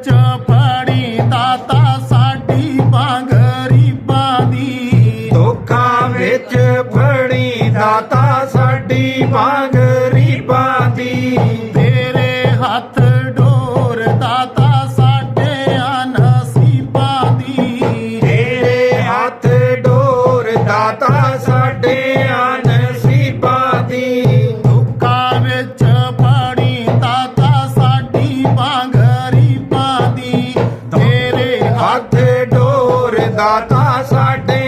ਵਿੱਚ ਫੜੀ ਦਾਤਾ ਸਾਡੀ ਵਾਂਗ ਗਰੀਬਾਂ ਦੀ। ਧੋਖਾ ਵਿੱਚ ਫੜੀ ਦਾਤਾ ਸਾਡੀ ਵਾਂਗ ਗਰੀਬਾਂ ਦੀ। ਤੇਰੇ ਹੱਥ ਡੋਰ ਦਾਤਾ ਸਾਡੇ ਅਨਸੀਬਾਂ ਦੀ। ਤੇਰੇ ਹੱਥ ਡੋਰ ਦਾਤਾ ਹੱਥ ਡੋਰ ਦਾਤਾ ਸਾਡੇ